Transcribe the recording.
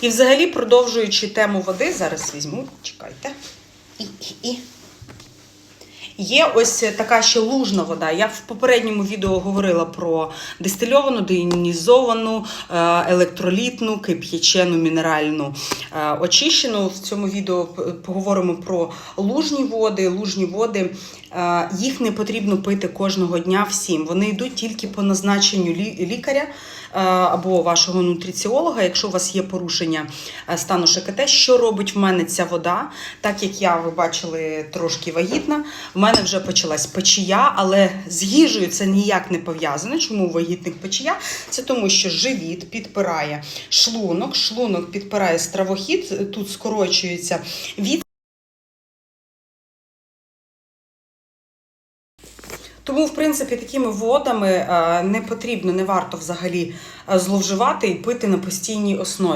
І взагалі, продовжуючи тему води, зараз візьму, чекайте. І, і, і. Є ось така ще лужна вода. Я в попередньому відео говорила про дистильовану, деіонізовану, е, електролітну, кип'ячену, мінеральну е, очищену. В цьому відео поговоримо про лужні води. Лужні води е, їх не потрібно пити кожного дня всім. Вони йдуть тільки по назначенню лікаря або вашого нутриціолога, якщо у вас є порушення стану ШКТ. Що робить в мене ця вода? Так як я, ви бачили, трошки вагітна, в мене вже почалась печія, але з їжею це ніяк не пов'язано. Чому у вагітних печія? Це тому, що живіт підпирає шлунок, шлунок підпирає стравохід, тут скорочується від. Тому, в принципі, такими водами е, не потрібно, не варто взагалі е, зловживати і пити на постійній основі.